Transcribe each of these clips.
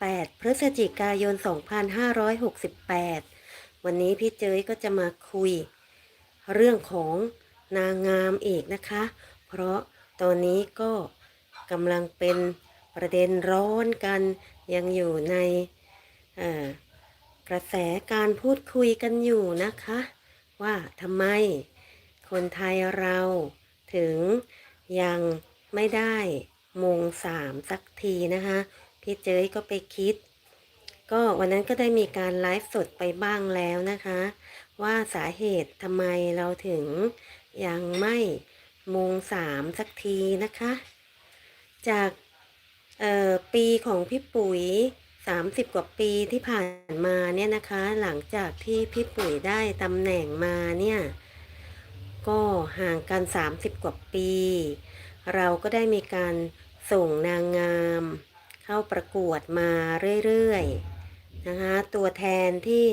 8 พฤศจิกายน 2568 วันนี้พี่เจยก็จะมาคุย เรื่องของนางงามอีกนะคะ เพราะตอนนี้ก็กำลังเป็นประเด็นร้อนกันยังอยู่ในกระแสการพูดคุยกันอยู่นะคะ ว่าทำไมคนไทยเราถึงยังไม่ได้มงสามสักทีนะคะ พี่เจยก็ไปคิด ก็วันนั้นก็ได้มีการไลฟ์สดไปบ้างแล้วนะคะ ว่าสาเหตุทำไมเราถึงยังไม่มงสามสักทีนะคะ จากเอ่อปีของพี่ปุ๋ย 30 กว่าปีที่ผ่านมาเนี่ยนะคะ หลังจากที่พี่ปุ๋ยได้ตำแหน่งมาเนี่ยก็ห่างกัน 30 กว่าปี เราก็ได้มีการส่งนางงาม เข้าประกวดมาเรื่อยๆนะคะตัวแทนที่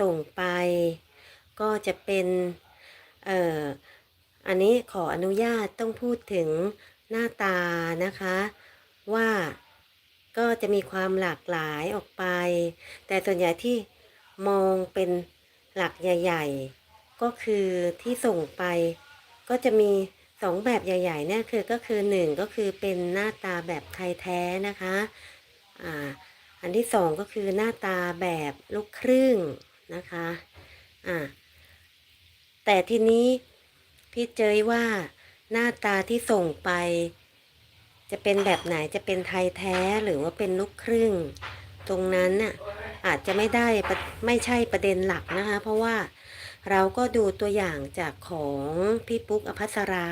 ส่งไปก็จะเป็นเอ่ออันนี้ขออนุญาตต้องพูดถึงหน้าตานะคะ ว่าก็จะมีความหลากหลายออกไป แต่ส่วนใหญ่ที่มองเป็นหลักใหญ่ ๆ ก็คือที่ส่งไปก็จะมี สองแบบใหญ่ๆเนี่ยคือก็คือหนึ่งก็คือเป็นหน้าตาแบบไทยแท้นะคะอ่าอันที่สองก็คือหน้าตาแบบลูกครึ่งนะคะอ่าแต่ทีนี้พี่เจยว่าหน้าตาที่ส่งไป จะเป็นแบบไหนจะเป็นไทยแท้หรือว่าเป็นลูกครึ่ง ตรงนั้นน่ะอาจจะไม่ได้ไม่ใช่ประเด็นหลักนะคะ เพราะว่า เราก็ดูตัวอย่างจากของพี่ปุ๊กอภัสรา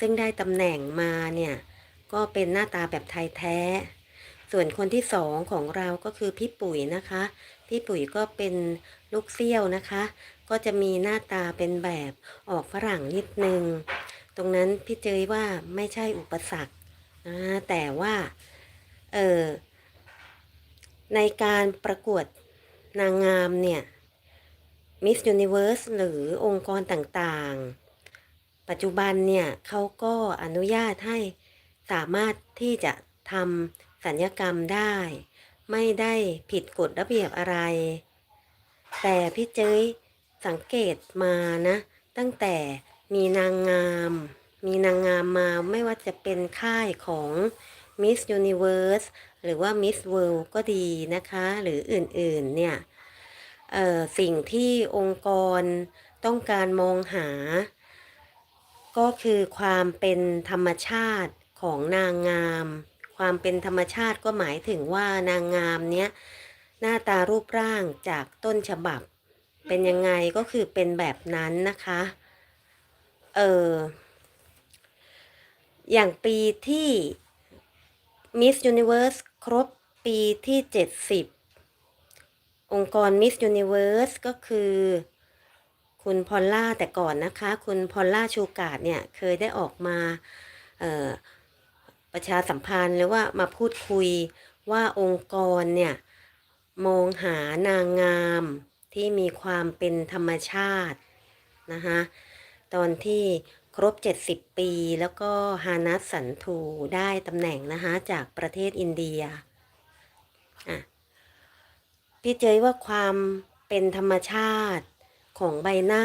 ซึ่งได้ตำแหน่งมาเนี่ย ก็เป็นหน้าตาแบบไทยแท้ ส่วนคนที่สองของเราก็คือพี่ปุ๋ยนะคะ พี่ปุ๋ยก็เป็นลูกเซี่ยวนะคะ ก็จะมีหน้าตาเป็นแบบออกฝรั่งนิดนึง ตรงนั้นพี่เจยว่าไม่ใช่อุปสรรคนะแต่ว่าเออในการประกวดนางงามเนี่ย Miss Universe หรือองค์กรต่างๆ ปัจจุบันเนี่ยเขาก็อนุญาตให้สามารถที่จะทำสัญญกรรมได้ ไม่ได้ผิดกฎระเบียบอะไร แต่พี่เจยสังเกตมานะ ตั้งแต่มีนางงาม มีนางงามมาไม่ว่าจะเป็นค่ายของ Miss Universe หรือว่า Miss World ก็ดีนะคะ หรืออื่นๆเนี่ย สิ่งที่องค์กรต้องการมองหา ก็คือความเป็นธรรมชาติของนางงาม ความเป็นธรรมชาติก็หมายถึงว่านางงามเนี้ยหน้าตารูปร่างจากต้นฉบับ เป็นยังไงก็คือเป็นแบบนั้นนะคะ เอออย่างปีที่ Miss Universe ครบปีที่ 70 องค์กร Miss Universe ก็คือ คุณพอลล่าแต่ก่อนนะคะ คุณพอลล่าชูการ์ดเนี่ย เคยได้ออกมาประชาสัมพันธ์หรือว่ามาพูดคุยว่าองค์กรเนี่ย มองหานางงามที่มีความเป็นธรรมชาตินะคะตอนที่ครบ 70 ปี แล้วก็ฮานัสสันทูได้ตำแหน่งนะคะจากประเทศอินเดีย พี่เจยว่าความเป็นธรรมชาติของใบหน้า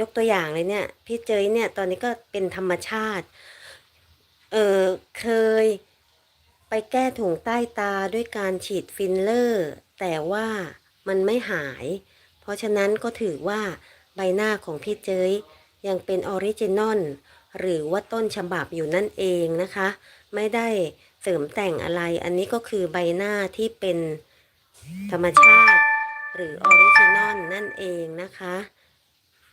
ยกตัวอย่างเลยเนี่ย พี่เจยเนี่ยตอนนี้ก็เป็นธรรมชาติ เออเคยไปแก้ถุงใต้ตาด้วยการฉีดฟิลเลอร์ แต่ว่ามันไม่หาย เพราะฉะนั้นก็ถือว่าใบหน้าของพี่เจยยังเป็นออริจินอลหรือว่าต้นฉบับอยู่นั่นเองนะคะ ไม่ได้เสริมแต่งอะไร อันนี้ก็คือใบหน้าที่เป็น ธรรมชาติ หรือออริจินอลนั่นเองนะคะ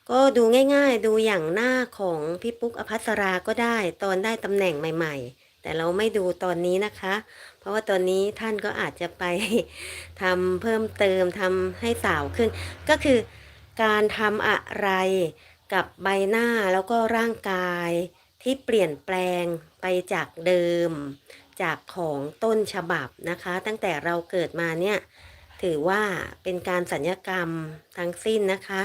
ก็ดูง่ายๆ ดูอย่างหน้าของพี่ปุ๊กอภัสราก็ได้ ตอนได้ตำแหน่งใหม่ ๆ แต่เราไม่ดูตอนนี้นะคะ เพราะว่าตอนนี้ท่านก็อาจจะไปทำเพิ่มเติมทำให้สาวขึ้น ก็คือการทำอะไรกับใบหน้าแล้วก็ร่างกายที่เปลี่ยนแปลงไปจากเดิม จากของต้นฉบับนะคะ ตั้งแต่เราเกิดมาเนี่ยถือว่าเป็นการสัญญกรรมทั้งสิ้นนะคะ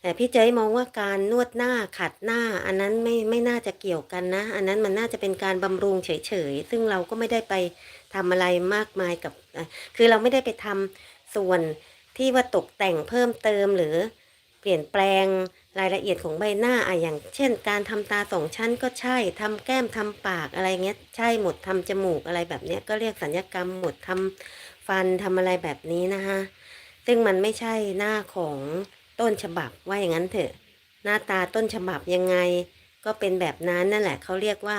แต่พี่เจ๊มองว่าการนวดหน้าขัดหน้า อันนั้นไม่ไม่น่าจะเกี่ยวกันนะ อันนั้นมันน่าจะเป็นการบำรุงเฉยๆ ซึ่งเราก็ไม่ได้ไปทำอะไรมากมายกับ คือเราไม่ได้ไปทำส่วนที่ว่าตกแต่งเพิ่มเติมหรือเปลี่ยนแปลง รายละเอียดของใบหน้าอะอย่าง เช่น การทำตาสองชั้นก็ใช่ทำแก้มทำปากอะไรเงี้ย ใช่หมดทำจมูกอะไรแบบเนี้ยก็เรียกสัญญกรรมหมดทำฟันทำอะไรแบบนี้นะคะซึ่งมันไม่ใช่หน้าของต้นฉบับว่าอย่างนั้นเถอะ หน้าตาต้นฉบับยังไง ก็เป็นแบบนั้นนั่นแหละเขาเรียกว่า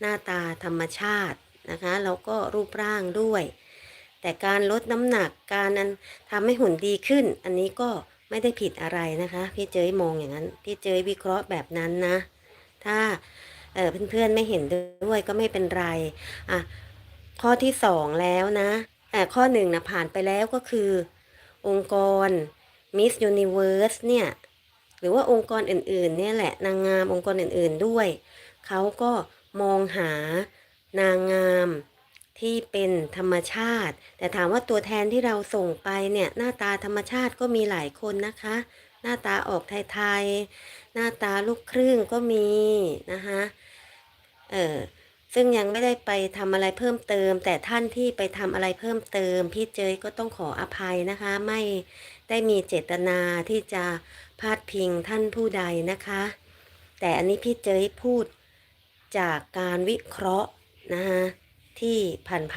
หน้าตาธรรมชาตินะคะแล้วก็รูปร่างด้วย แต่การลดน้ำหนักการนั้นทำให้หุ่นดีขึ้น อันนี้ก็ ไม่ได้ผิดอะไรนะคะ พี่เจยมองอย่างนั้น พี่เจยวิเคราะห์แบบนั้นนะ ถ้าเเพื่อนๆไม่เห็นด้วยก็ไม่เป็นไรอะข้อที่สองแล้วนะอ่ข้อหนึ่งนะผ่านไปแล้วก็คือ องค์กร Miss Universe เนี่ย หรือว่าองค์กรอื่นๆ เนี่ยแหละนางงามองค์กรอื่นๆด้วย เขาก็มองหานางงาม ที่เป็นธรรมชาติ แต่ถามว่าตัวแทนที่เราส่งไปเนี่ยหน้าตาธรรมชาติก็มีหลายคนนะคะ หน้าตาออกไทยๆหน้าตาลูกครึ่งก็มีนะคะเออซึ่งยังไม่ได้ไปทำอะไรเพิ่มเติม แต่ท่านที่ไปทำอะไรเพิ่มเติม พี่เจยก็ต้องขออภัยนะคะ ไม่ได้มีเจตนาที่จะพาดพิงท่านผู้ใดนะคะ แต่อันนี้พี่เจยพูดจากการวิเคราะห์นะคะ ที่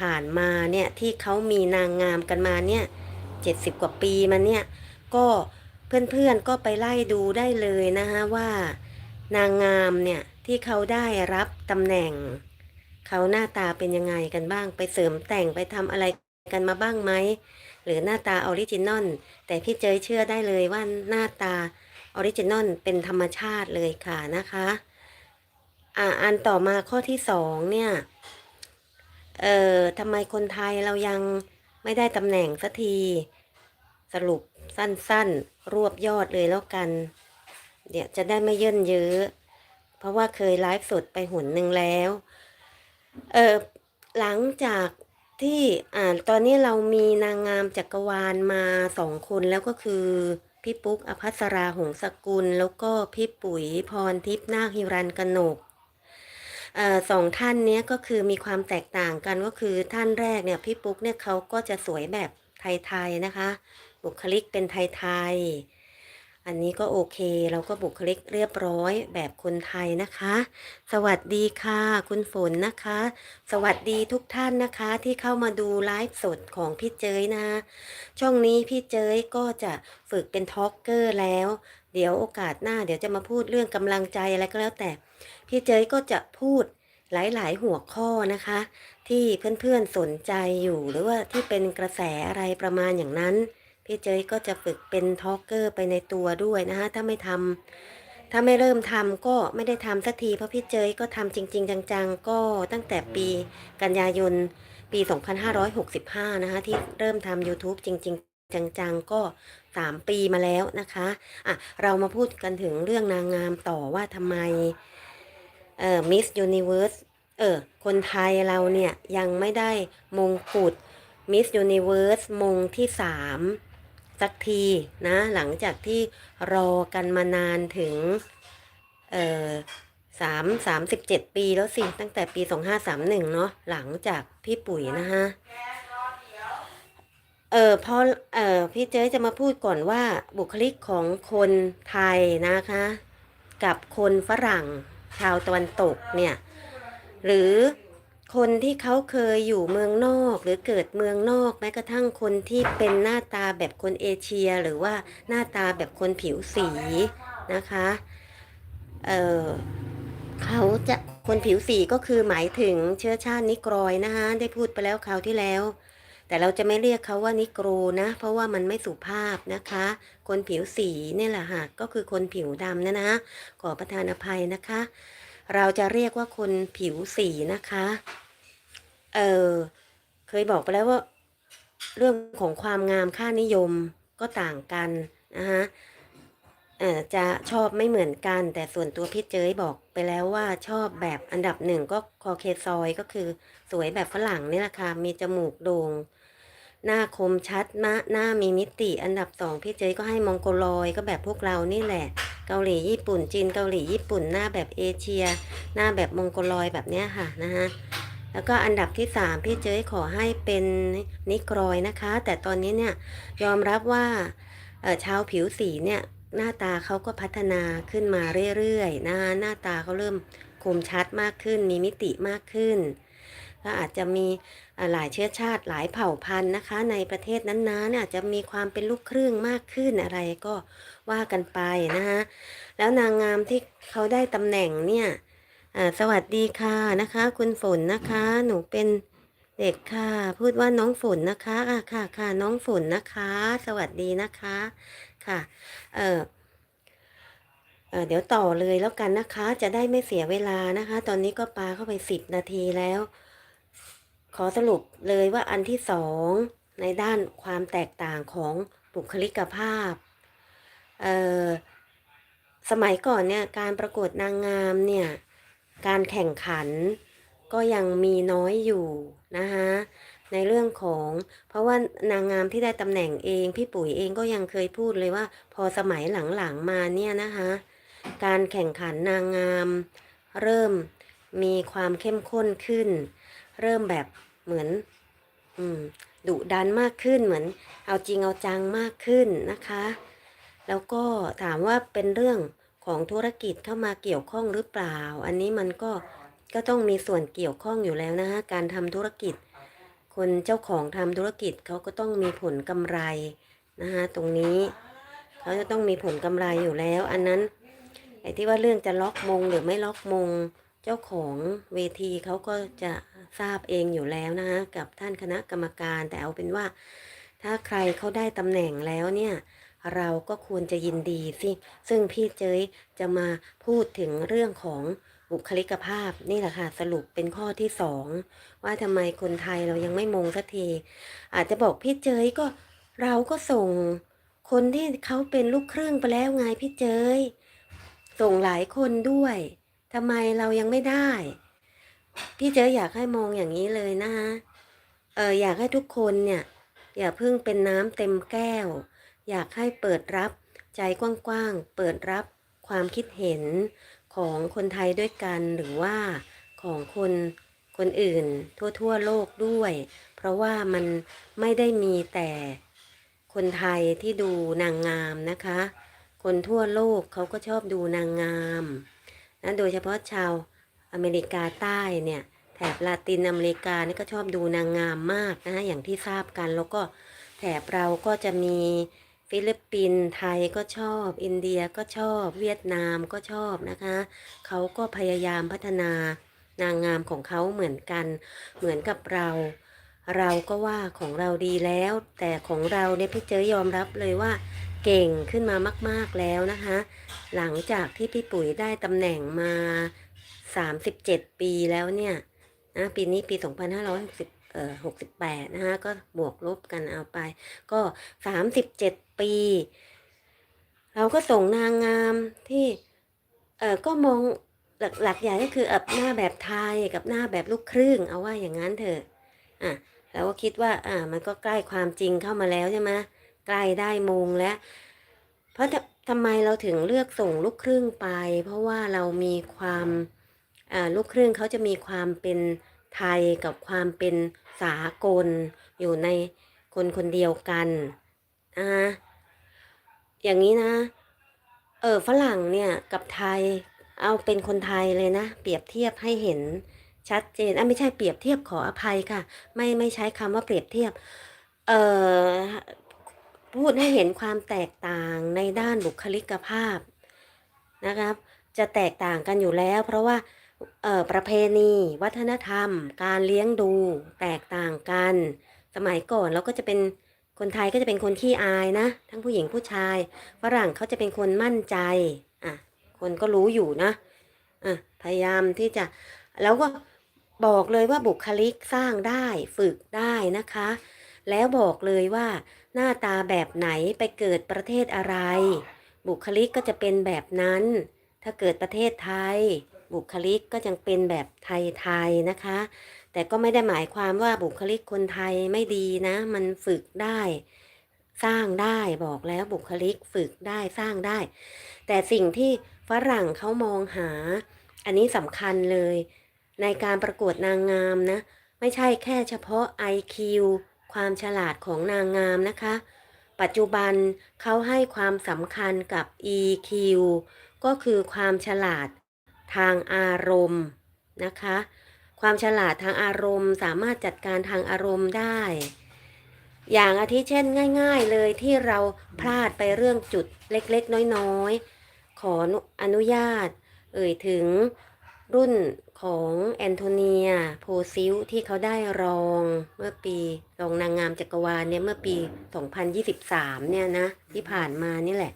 ผ่านๆมาเนี่ยที่เขามีนางงามกันมาเนี่ยเจ็ดสิบกว่าปีมาเนี่ยก็เพื่อนๆก็ไปไล่ดูได้เลยนะคะว่านางงามเนี่ยที่เขาได้รับตำแหน่ง เขาหน้าตาเป็นยังไงกันบ้าง ไปเสริมแต่งไปทำอะไรกันมาบ้างไหมหรือหน้าตาออริจินอลแต่พี่เจยเชื่อได้เลยว่าหน้าตาออริจินอลเป็นธรรมชาติเลยค่ะนะคะ อ่าอันต่อมาข้อที่สองเนี่ย เอ่อทำไมคนไทยเรายังไม่ได้ตำแหน่งสักที สรุปสั้นๆ รวบยอดเลยแล้วกัน เดี๋ยวจะได้ไม่เยินเยอะเพราะว่าเคยไลฟ์สดไปหนหนึ่งแล้ว เออหลังจากที่อ่าตอนนี้เรามีนางงามจักรวาลมาสองคนแล้วก็คือ พี่ปุ๊กอภัสราหงสกุล แล้วก็พี่ปุ๋ยพรทิพย์นาคฮิรันกนก สองท่านเนี้ยก็คือมีความแตกต่างกันก็คือท่านแรกเนี่ยพี่ปุ๊กเนี่ยเขาก็จะสวยแบบไทยๆนะคะ บุคลิกเป็นไทยๆอันนี้ก็โอเคเราก็บุคลิกเรียบร้อยแบบคนไทยนะคะ สวัสดีค่ะ คุณฝนนะคะ สวัสดีทุกท่านนะคะที่เข้ามาดูไลฟ์สดของพี่เจยนะช่องนี้พี่เจยก็จะฝึกเป็นทอล์กเกอร์แล้ว เดี๋ยวโอกาสหน้า เดี๋ยวจะมาพูดเรื่องกำลังใจอะไรก็แล้วแต่ พี่เจยก็จะพูดหลาย ๆ หัวข้อนะคะ ที่เพื่อน ๆ สนใจอยู่หรือว่าที่เป็นกระแสอะไรประมาณอย่างนั้น พี่เจยก็จะฝึกเป็นทอล์กเกอร์ไปในตัวด้วยนะคะ ถ้าไม่ทำถ้าไม่เริ่มทำก็ไม่ได้ทำสักทีเพราะพี่เจยก็ทำจริง ๆ จัง ๆ ก็ตั้งแต่ปีกันยายนปี 2565 นะคะ ที่เริ่มทำ YouTube จริง ๆ จัง ๆ ก็ 3 ปีมาแล้วนะคะ อะ เรามาพูดกันถึงเรื่องนางงามต่อว่าทำไม เอ่อ Miss Universe เออคนไทยเราเนี่ยยังไม่ได้มงกุฎ Miss Universe มงที่สามสักทีนะหลังจากที่รอกันมานานถึงเอ่อสามสามสิบเจ็ดปีแล้วสิ ตั้งแต่ปีสองห้าสามหนึ่งเนาะหลังจากพี่ปุ๋ยนะฮะเออพอเออพี่เจ๊จะมาพูดก่อนว่าบุคลิกของคนไทยนะคะ กับคนฝรั่ง ชาวตะวันตกเนี่ยหรือคนที่เขาเคยอยู่เมืองนอก หรือเกิดเมืองนอกแม้กระทั่งคนที่เป็นหน้าตาแบบคนเอเชีย หรือว่าหน้าตาแบบคนผิวสีนะคะเออเขาจะคนผิวสีก็คือหมายถึงเชื้อชาตินิกรอยนะคะได้พูดไปแล้วคราวที่แล้ว แต่เราจะไม่เรียกเขาว่านิโกรนะ เพราะว่ามันไม่สุภาพนะคะ คนผิวสีเนี่ยแหละค่ะก็คือคนผิวดำนะนะ ขอประทานอภัยนะคะ เราจะเรียกว่าคนผิวสีนะคะ เออเคยบอกไปแล้วว่า เรื่องของความงามค่านิยมก็ต่างกันนะคะจะชอบไม่เหมือนกัน แต่ส่วนตัวพี่เจยบอกไปแล้วว่าชอบแบบอันดับหนึ่งก็คอเคซอยก็คือสวยแบบฝรั่งนี่แหละค่ะมีจมูกโด่ง หน้าคมชัดมะหน้ามีมิติอันดับสองพี่เจยก็ให้มองโกลอยก็แบบพวกเรานี่แหละ เกาหลีญี่ปุ่นจีนเกาหลีญี่ปุ่นหน้าแบบเอเชีย หน้าแบบมองโกลอยแบบเนี้ยค่ะนะฮะแล้วก็อันดับที่สามพี่เจ้ยขอให้เป็นนิกรอยนะคะ แต่ตอนนี้เนี่ยยอมรับว่าชาวผิวสีเนี่ยหน้าตาเขาก็พัฒนาขึ้นมาเรื่อยๆนะหน้าตาเขาเริ่ม คมชัดมากขึ้น มีมิติมากขึ้น ก็อาจจะมีหลายเชื้อชาติหลายเผ่าพันธุ์นะคะ ในประเทศนั้นๆอาจจะมีความเป็นลูกครึ่งมากขึ้นอะไรก็ว่ากันไปนะคะแล้วนางงามที่เขาได้ตำแหน่งเนี่ยอ่าสวัสดีค่ะนะคะ คุณฝนนะคะ หนูเป็นเด็กค่ะ พูดว่าน้องฝนนะคะอะค่ะค่ะน้องฝนนะคะ สวัสดีนะคะ ค่ะ เออ เเดี๋ยวต่อเลยแล้วกันนะคะ จะได้ไม่เสียเวลานะคะ ตอนนี้ก็ปาเข้าไปสิบนาทีแล้ว ขอสรุปเลยว่าอันที่สองในด้านความแตกต่างของบุคลิกภาพ สมัยก่อนเนี่ยการประกวดนางงามเนี่ยการแข่งขันก็ยังมีน้อยอยู่นะคะในเรื่องของเพราะว่านางงามที่ได้ตำแหน่งเอง พี่ปุ๋ยเองก็ยังเคยพูดเลยว่า พอสมัยหลังๆมาเนี่ยนะคะ การแข่งขันนางงาม เริ่มมีความเข้มข้นขึ้น เริ่มแบบเหมือนอดุดันมากขึ้นเหมือน เอาจริงเอาจังมากขึ้นนะคะ แล้วก็ถามว่าเป็นเรื่องของธุรกิจเข้ามาเกี่ยวข้องหรือเปล่า อันนี้มันก็ก็ต้องมีส่วนเกี่ยวข้องอยู่แล้วนะคะการทำธุรกิจ คนเจ้าของทำธุรกิจเขาก็ต้องมีผลกำไรนะคะตรงนี้ เขาจะต้องมีผลกำไรอยู่แล้ว อันนั้น ไอ้ที่ว่าเรื่องจะล็อกมงหรือไม่ล็อกมง เจ้าของเวทีเขาก็จะทราบเองอยู่แล้วนะคะกับท่านคณะกรรมการแต่เอาเป็นว่า ถ้าใครเขาได้ตำแหน่งแล้วเนี่ยเราก็ควรจะยินดีสิซึ่งพี่เจยจะมาพูดถึงเรื่องของบุคลิกภาพนี่แหละค่ะสรุปเป็นข้อที่สองว่าทำไมคนไทยเรายังไม่มงสักที อาจจะบอกพี่เจยก็เราก็ส่งคนที่เขาเป็นลูกครึ่งไปแล้วไงพี่เจย ส่งหลายคนด้วยทำไมเรายังไม่ได้ พี่เจยอยากให้มองอย่างนี้เลยนะคะเอออยากให้ทุกคนเนี่ยอย่าเพิ่งเป็นน้ำเต็มแก้ว อยากให้เปิดรับใจกว้างๆเปิดรับความคิดเห็นของคนไทยด้วยกันหรือว่าของคนคนอื่นทั่วๆโลกด้วย เพราะว่ามันไม่ได้มีแต่คนไทยที่ดูนางงามนะคะ คนทั่วโลกเขาก็ชอบดูนางงามนะโดยเฉพาะชาวอเมริกาใต้เนี่ยแถบลาตินอเมริกานี่ก็ชอบดูนางงามมากนะอย่างที่ทราบกันแล้วก็แถบเราก็จะมีฟิลิปปินส์ไทยก็ชอบ อินเดียก็ชอบ เวียดนามก็ชอบนะคะ เขาก็พยายามพัฒนานางงามของเขาเหมือนกัน เหมือนกับเรา เราก็ว่าของเราดีแล้ว แต่ของเราเนี่ยพี่เจอยอมรับเลยว่า เก่งขึ้นมามาก ๆแล้วนะคะ หลังจากที่พี่ปุ๋ยได้ตำแหน่งมา 37 ปีแล้วเนี่ยนะปีนี้ปี 2560เอ่อ68 นะคะก็บวกลบกันเอาไป ก็ 37 ปี เราก็ส่งนางงามที่เอ่อก็มองหลักหลักใหญ่ก็คือเอบหน้าแบบไทยกับหน้าแบบลูกครึ่ง เอาว่าอย่างนั้นเถอะอะเราก็คิดว่าอ่ามันก็ใกล้ความจริงเข้ามาแล้วใช่ไหม ใกล้ได้มงแล้ว เพราะทำไมเราถึงเลือกส่งลูกครึ่งไป เพราะว่าเรามีความอ่าลูกครึ่งเขาจะมีความเป็นไทยกับความเป็นสากล อยู่ในคนคนเดียวกันนะคะอย่างนี้นะ เออฝรั่งเนี่ยกับไทยเอาเป็นคนไทยเลยนะ เปรียบเทียบให้เห็นชัดเจนอะไม่ใช่เปรียบเทียบขออภัยค่ะ ไม่ไม่ใช้คำว่าเปรียบเทียบ เอ่อ พูดให้เห็นความแตกต่างในด้านบุคลิกภาพนะครับ จะแตกต่างกันอยู่แล้ว เพราะว่าประเพณี วัฒนธรรม การเลี้ยงดู แตกต่างกัน สมัยก่อนเราก็จะเป็นคนไทยก็จะเป็นคนขี้อายนะ ทั้งผู้หญิงผู้ชายฝรั่งเขาจะเป็นคนมั่นใจอะคนก็รู้อยู่นะอะพยายามที่จะแล้วก็บอกเลยว่าบุคลิกสร้างได้ฝึกได้นะคะ แล้วบอกเลยว่า หน้าตาแบบไหนไปเกิดประเทศอะไร บุคลิกก็จะเป็นแบบนั้น ถ้าเกิดประเทศไทย บุคลิกก็จะเป็นแบบไทยๆนะคะ แต่ก็ไม่ได้หมายความว่าบุคลิกคนไทยไม่ดีนะ มันฝึกได้ สร้างได้บอกแล้วบุคลิกฝึกได้สร้างได้ แต่สิ่งที่ฝรั่งเขามองหา อันนี้สำคัญเลย ในการประกวดนางงามนะ ไม่ใช่แค่เฉพาะ IQ ความฉลาดของนางงามนะคะ ปัจจุบันเขาให้ความสำคัญกับ EQ ก็คือความฉลาดทางอารมณ์นะคะ ความฉลาดทางอารมณ์ สามารถจัดการทางอารมณ์ได้ อย่างอาทิเช่นง่าย ๆ เลยที่เราพลาดไปเรื่องจุดเล็กๆ น้อยๆ ขออนุญาต เอ่ยถึงรุ่น ของแอนโทเนียโพซิลที่เขาได้รองเมื่อปีรองนางงามจักรวาลเนี่ยเมื่อปี 2023 เนี่ยนะ ที่ผ่านมานี่แหละ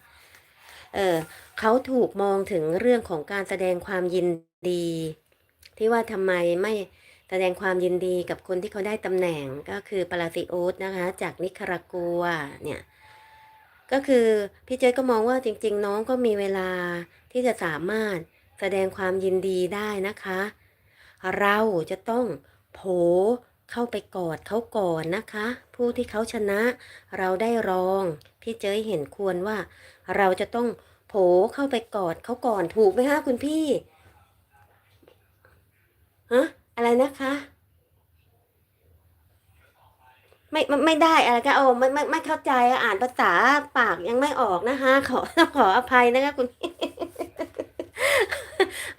เออเขาถูกมองถึงเรื่องของการแสดงความยินดี ที่ว่าทำไมไม่แสดงความยินดีกับคนที่เขาได้ตำแหน่งก็คือปาราซิโอสนะคะ จากนิคารากัวเนี่ยก็คือพี่เจยก็มองว่าจริง ๆ น้องก็มีเวลาที่จะสามารถ สดงความยินดีได้นะคะ เราจะต้องโผเข้าไปกอดเขาก่อนนะคะ ผู้ที่เขาชนะเราได้รอง พี่เจยเห็นควรว่า เราจะต้องโผเข้าไปกอดเขาก่อนถูกไหมคะคุณพี่ฮะอะไรนะคะไม่ไม่ไม่ได้อะไรก็โอ้ไม่ไม่ไม่เข้าใจอะอ่านภาษาปากยังไม่ออกนะคะขอขออภัยนะคะคุณพี่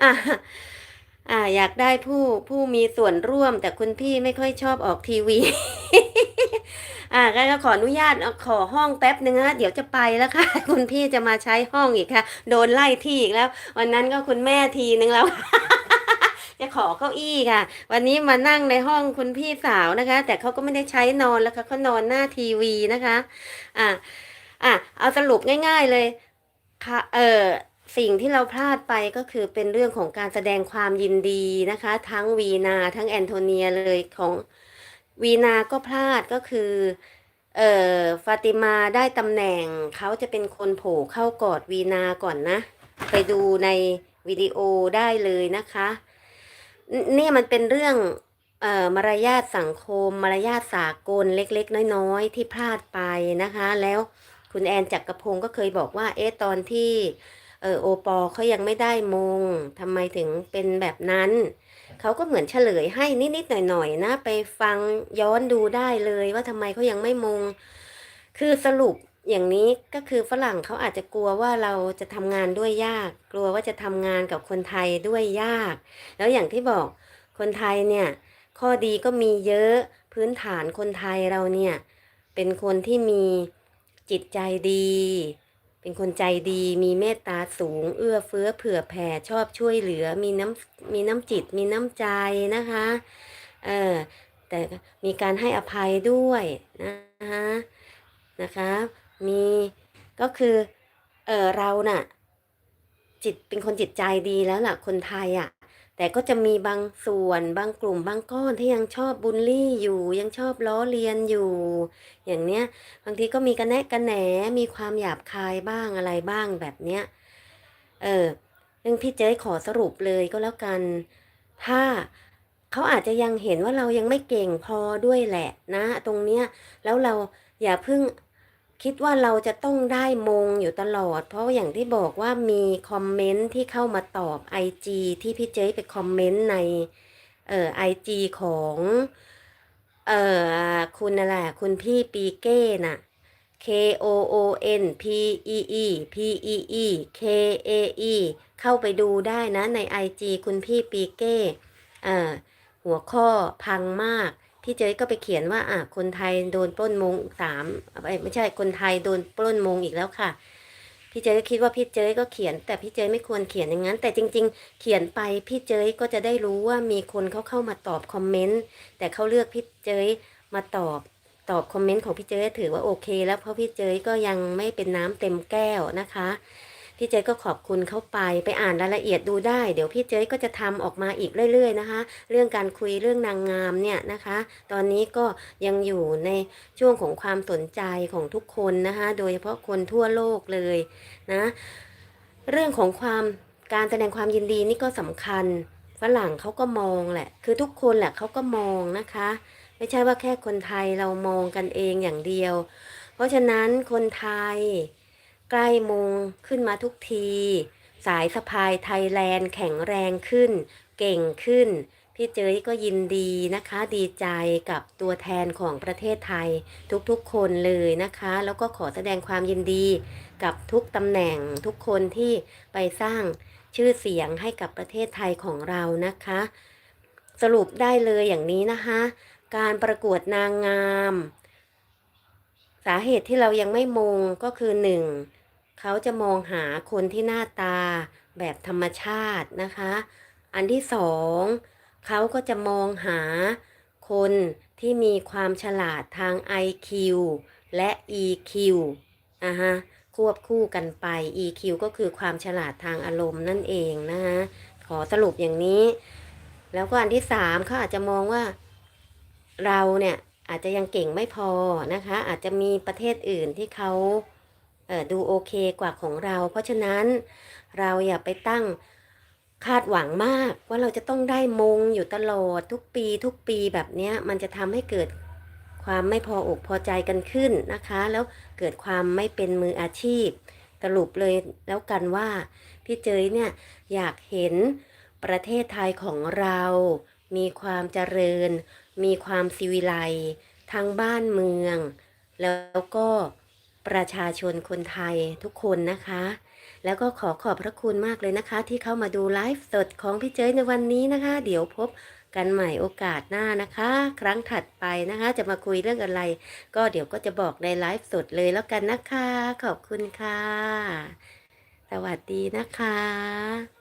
อ่าอ่า อยากได้ผู้ผู้มีส่วนร่วม แต่คุณพี่ไม่ค่อยชอบออกทีวี อ่าก็ขออนุญาตขอห้องแป๊บนึงนะเดี๋ยวจะไปแล้วค่ะ คุณพี่จะมาใช้ห้องอีกค่ะ โดนไล่ที่อีกแล้ว วันนั้นก็คุณแม่ทีนึงแล้วจะขอเก้าอี้ค่ะ วันนี้มานั่งในห้องคุณพี่สาวนะคะ แต่เขาก็ไม่ได้ใช้นอนแล้วค่ะเขานอนหน้าทีวีนะคะ อ่าอะเอาสรุปง่าย ๆเลย ค่ะ เออ สิ่งที่เราพลาดไปก็คือเป็นเรื่องของการแสดงความยินดีนะคะ ทั้งวีนาทั้งแอนโทเนียเลยของวีนาก็พลาดก็คือเอ่อฟาติมาได้ตำแหน่งเขาจะเป็นคนโผล่เข้ากอดวีนาก่อนนะ ไปดูในวิดีโอได้เลยนะคะนเนี่ยมันเป็นเรื่องเอ่อมารยาทสังคม มารยาทสากลเล็ก ๆ น้อย ๆ ที่พลาดไปนะคะ แล้วคุณแอนจักรพงศ์ก็เคยบอกว่าเอ๊ะตอนที่ เออโอปอเขายังไม่ได้มงทำไมถึงเป็นแบบนั้น เขาก็เหมือนเฉลยให้นิดๆหน่อยๆนะ ไปฟังย้อนดูได้เลยว่าทำไมเขายังไม่มง คือสรุปอย่างนี้ก็คือฝรั่งเขาอาจจะกลัวว่าเราจะทำงานด้วยยาก กลัวว่าจะทำงานกับคนไทยด้วยยาก แล้วอย่างที่บอกคนไทยเนี่ย ข้อดีก็มีเยอะพื้นฐานคนไทยเราเนี่ย เป็นคนที่มีจิตใจดี เป็นคนใจดีมีเมตตาสูง เอื้อเฟื้อเผื่อแผ่ชอบช่วยเหลือมีน้ำมีน้ำจิตมีน้ำใจนะคะเออแต่มีการให้อภัยด้วยนะคะนะคะมีก็คือเออเราน่ะจิตเป็นคนจิตใจดีแล้วล่ะคนไทยอะ แต่ก็จะมีบางส่วนบางกลุ่มบางก้อนที่ยังชอบบูลลี่อยู่ ยังชอบล้อเลียนอยู่ อย่างเนี้ยบางทีก็มีกระแนะกระแหนมีความหยาบคายบ้างอะไรบ้างแบบเนี้ยเออเรื่องพี่เจ๊ขอสรุปเลยก็แล้วกัน ถ้าเขาอาจจะยังเห็นว่าเรายังไม่เก่งพอด้วยแหละนะ ตรงเนี้ยแล้วเราอย่าเพิ่ง คิดว่าเราจะต้องได้มงอยู่ตลอด เพราะอย่างที่บอกว่ามีคอมเมนต์ที่เข้ามาตอบ IG ที่พี่เจ๊ไปคอมเมนต์ในเอ่อไอจีของเอ่อคุณนั่นแหละคุณพี่ปีเก้น่ะ K O O N P E E P E E K A E เข้าไปดูได้นะใน IG คุณพี่ปีเก้เอ่อหัวข้อพังมาก พี่เจ๊ก็ไปเขียนว่าอะคนไทยโดนปล้นมงสามเอ้ยไม่ใช่คนไทยโดนปล้นมงอีกแล้วค่ะ พี่เจ๊ก็คิดว่าพี่เจ๊ก็เขียน แต่พี่เจ๊ไม่ควรเขียนอย่างนั้น แต่จริง ๆ เขียนไปพี่เจ๊ก็จะได้รู้ว่ามีคนเขาเข้ามาตอบคอมเมนต์แต่เขาเลือกพี่เจ๊มาตอบตอบคอมเมนต์ของพี่เจ๊ถือว่าโอเค แล้วเพราะพี่เจ๊ก็ยังไม่เป็นน้ำเต็มแก้วนะคะ พี่เจ๊ก็ขอบคุณเข้าไปไปอ่านรายละเอียดดูได้ เดี๋ยวพี่เจ๊ก็จะทำออกมาอีกเรื่อย ๆ นะคะ เรื่องการคุยเรื่องนางงามเนี่ยนะคะ ตอนนี้ก็ยังอยู่ในช่วงของความสนใจของทุกคนนะคะ โดยเฉพาะคนทั่วโลกเลยนะเรื่องของความการแสดงความยินดีนี่ก็สำคัญฝรั่งเขาก็มองแหละ คือทุกคนแหละเขาก็มองนะคะ ไม่ใช่ว่าแค่คนไทยเรามองกันเองอย่างเดียว เพราะฉะนั้นคนไทย ใกล้มงขึ้นมาทุกที สายสะพายไทยแลนด์แข็งแรงขึ้น เก่งขึ้น พี่เจยก็ยินดีนะคะ ดีใจกับตัวแทนของประเทศไทยทุกๆคนเลยนะคะ แล้วก็ขอแสดงความยินดีกับทุกตำแหน่งทุกคนที่ไปสร้างชื่อเสียงให้กับประเทศไทยของเรานะคะ สรุปได้เลยอย่างนี้นะคะ การประกวดนางงาม สาเหตุที่เรายังไม่มงก็คือหนึ่ง เขาจะมองหาคนที่หน้าตาแบบธรรมชาตินะคะ อันที่สองเขาก็จะมองหาคนที่มีความฉลาดทาง IQ และ EQ อะฮะควบคู่กันไป EQ ก็คือความฉลาดทางอารมณ์นั่นเองนะคะขอสรุปอย่างนี้ แล้วก็อันที่สามเขาอาจจะมองว่าเราเนี่ยอาจจะยังเก่งไม่พอนะคะ อาจจะมีประเทศอื่นที่เขา ดูโอเคกว่าของเรา เพราะฉะนั้นเราอย่าไปตั้งคาดหวังมากว่าเราจะต้องได้มงอยู่ตลอดทุกปีทุกปีแบบนี้มันจะทำให้เกิดความไม่พออกพอใจกันขึ้นนะคะ แล้วเกิดความไม่เป็นมืออาชีพ สรุปเลยแล้วกันว่าพี่เจยเนี่ยอยากเห็นประเทศไทยของเรา มีความเจริญ มีความสิวิไลซ์ทั้งบ้านเมือง แล้วก็ ประชาชนคนไทยทุกคนนะคะ แล้วก็ขอขอบพระคุณมากเลยนะคะ ที่เข้ามาดูไลฟ์สดของพี่เจยในวันนี้นะคะ เดี๋ยวพบกันใหม่โอกาสหน้านะคะ ครั้งถัดไปนะคะ จะมาคุยเรื่องอะไร ก็เดี๋ยวก็จะบอกในไลฟ์สดเลยแล้วกันนะคะ ขอบคุณค่ะ สวัสดีนะคะ